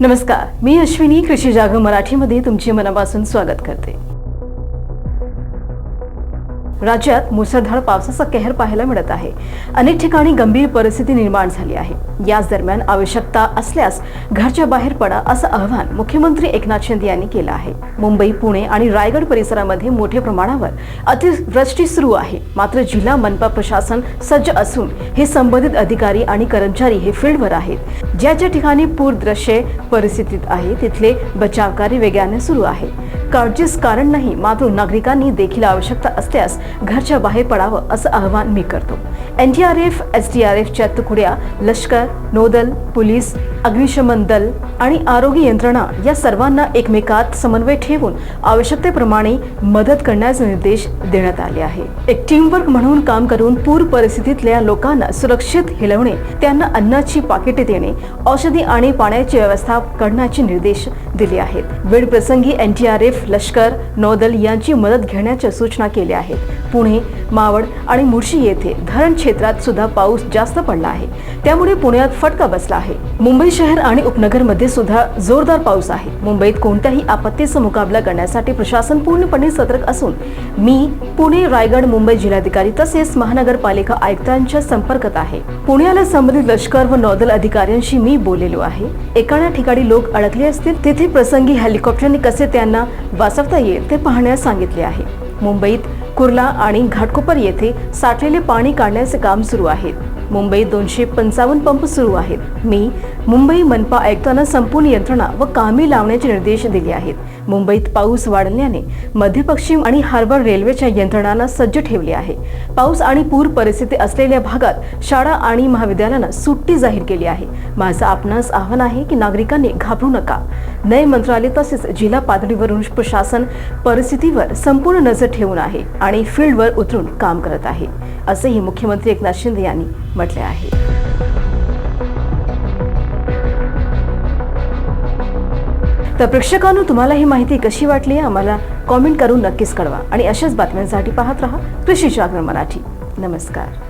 नमस्कार मी अश्विनी कृषी जागर मराठीमध्ये तुमचे मनापासून स्वागत करते. राज्यात मुसळधार पावसाचा कहर पाहायला मिळत आहे. अनेक ठिकाणी गंभीर परिस्थिती निर्माण झाली आहे. याच दरम्यान आवश्यकता असल्यास घरच्या बाहेर पडा असं आवाहन मुख्यमंत्री एकनाथ शिंदे यांनी केलं आहे. मुंबई पुणे आणि रायगड परिसरामध्ये मोठ्या प्रमाणावर अतिवृष्टी सुरू आहे. मात्र जिल्हा मनपा प्रशासन सज्ज असून हे संबंधित अधिकारी आणि कर्मचारी हे फील्डवर आहेत. ज्या ज्या ठिकाणी पूरदृश्य परिस्थितीत आहे तिथले बचाव कार्य वेगाने सुरू आहे. काळजीच कारण नाही मात्र नागरिकांनी देखील आवश्यकता असल्यास घरच्या बाहेर पडावं असं आवाहन मी करतो. N D R F S D R एफच्या तुकड्या लष्कर नौदल पोलीस अग्निशमन दल आणि आरोग्य यंत्रणा या सर्वांना एकमेकात समन्वय ठेवून आवश्यकतेप्रमाणे मदत करण्याचे निर्देश देण्यात आले आहे. एक टीमवर्क म्हणून काम करून पूर परिस्थितीतल्या लोकांना सुरक्षित हिलवणे त्यांना अन्नाची पाकिटे देणे औषधी आणि पाण्याची व्यवस्था करण्याचे निर्देश दिले आहेत. वेळ प्रसंगी एफ लष्कर नौदल यांची मदत घेण्याच्या सूचना केल्या आहेत. पुणे मावळ आणि मुळशी येथे धरण क्षेत्रात सुद्धा पाऊस जास्त पडला आहे. त्यामुळे पुण्यात फटका बसला आहे. मुंबई शहर आणि उपनगरमध्ये सुद्धा जोरदार पाऊस आहे. मुंबईत कोणत्याही आपत्तीचा मुकाबला करण्यासाठी प्रशासन पूर्णपणे सतर्क असून मी पुणे रायगड मुंबई जिल्हाधिकारी तसेच महानगरपालिका आयुक्तांच्या संपर्कात आहे. पुण्याला संबंधित लष्कर व नौदल अधिकाऱ्यांशी मी बोललेलो आहे. एखाद्या ठिकाणी लोक अडकले असतील तेथे प्रसंगी हेलिकॉप्टरने कसे त्यांना वाचवता येईल ते पाहण्यास सांगितले आहे. मुंबईत कुर्ला आणि घाटकोपर येथे साठलेले पाणी काढण्याचे काम सुरू आहे. मुंबईत दोनशे पंचावन्न पंप सुरू आहेत. मी मुंबई मनपा आयुक्तांना संपूर्ण यंत्रणा व कामे लावण्याचे निर्देश दिले आहेत. मुंबईत पाऊस वाढल्याने मध्य पश्चिम आणि हार्बर रेल्वेच्या यंत्रणांना सज्ज ठेवले आहे. पाऊस आणि पूर परिस्थिती असलेल्या भागात शाळा आणि महाविद्यालयांना सुट्टी जाहीर केली आहे. माझं आपणास आव्हान आहे की नागरिकांनी घाबरू नका. नय मंत्रालय तसेच जिल्हा पातळीवरून प्रशासन परिस्थितीवर संपूर्ण नजर ठेवून आहे आणि फील्डवर उतरून काम करत आहे असेही मुख्यमंत्री एकनाथ शिंदे यांनी म्हटले आहे. तर प्रेक्षकांनो तुम्हाला ही माहिती कशी वाटली आम्हाला कॉमेंट करून नक्कीच कळवा आणि अशाच बातम्यांसाठी पाहत रहा कृषी जागरण मराठी. नमस्कार.